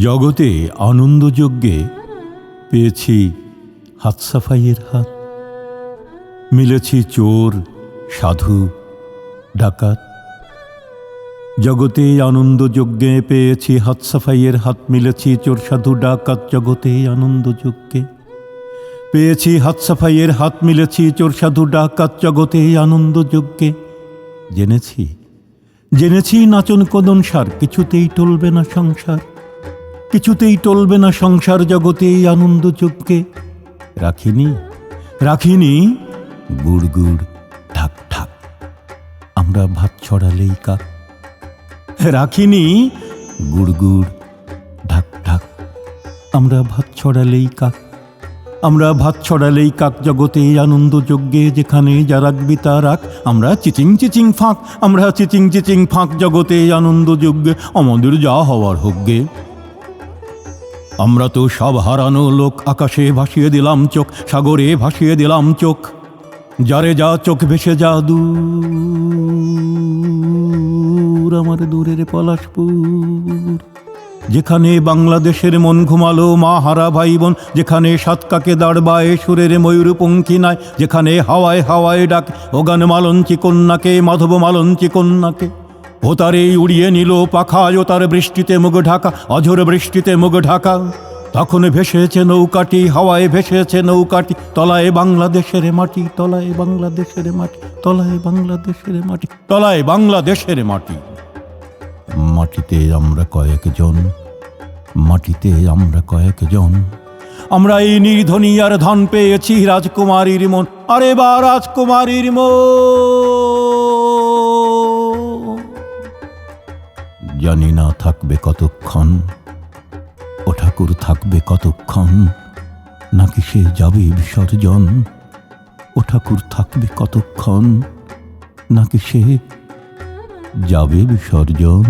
জগতে আনন্দযজ্ঞে পেয়েছি হাত সাফাইয়ের হাত। মিলেছি চোর, সাধু, ডাকাত। জগতে আনন্দযজ্ঞে পেয়েছি হাত সাফাইয়ের হাত। মিলেছি চোর, সাধু, ডাকাত। জগতে আনন্দযজ্ঞে পেয়েছি হাত সাফাইয়ের হাত। মিলেছি চোর, সাধু, ডাকাত। জগতে আনন্দযজ্ঞে জেনেছি। জেনেছি নাচন কদন সার, কিছুতেই টলবে না সংসার। কিছুতেই টলবে না সংসার জগতে এই আনন্দযজ্ঞে রাখিনি রাখিনি, গুড় গুড় ঠাক ঠাক আমরা ভাত ছড়ালেই কাক। রাখিনি, গুড় গুড়, ঢাক ঢাক। আমরা ভাত ছড়ালেই কাক। আমরা ভাত ছড়ালেই কাক জগতে আনন্দ আনন্দযজ্ঞে যেখানে যা রাখবি তা রাখ। আমরা চিচিং চিচিং ফাঁক, আমরা চিচিং চিচিং ফাঁক জগতে আনন্দ আনন্দযজ্ঞে আমাদের যা হওয়ার হোকগে আমরা তো সব হারানো লোক আকাশে ভাসিয়ে দিলাম চোখ, সাগরে ভাসিয়ে দিলাম চোখ। যারে যা চোখ ভেসে যা দূর, আমার দূরের পলাশপুর। যেখানে বাংলাদেশের মন ঘুমালো মা হারা ভাই বোন, যেখানে সাতকাকে দাঁড়বায় সুরের ময়ূর পঙ্খী নাই, যেখানে হাওয়ায় হাওয়ায় ডাক ওগান মালঞ্চি কন্যাকে, মাধব মালঞ্চি কন্যাকে। ও তারে উড়িয়ে নিল পাখায় তার বৃষ্টিতে মুগ ঢাকা, অঝোর বৃষ্টিতে মুগ ঢাকা। তখন ভেসেছে নৌকাটি, হাওয়ায় ভেসেছে নৌকাটি, তলায় বাংলাদেশের মাটি, তলায় বাংলাদেশের মাটি, তলায় বাংলাদেশের মাটি, তলায় বাংলাদেশের মাটি। মাটিতে আমরা কয়েকজন, মাটিতে আমরা কয়েকজন। আমরা এই নির্ধনী আর ধন পেয়েছি রাজকুমারীর মন। আরে বা রাজকুমারীর মন! জানি না থাকবে কতক্ষণ, ও ঠাকুর থাকবে কতক্ষণ, নাকি সে যাবে বিসর্জন, ও ঠাকুর থাকবে কতক্ষণ, নাকি সে যাবে বিসর্জন।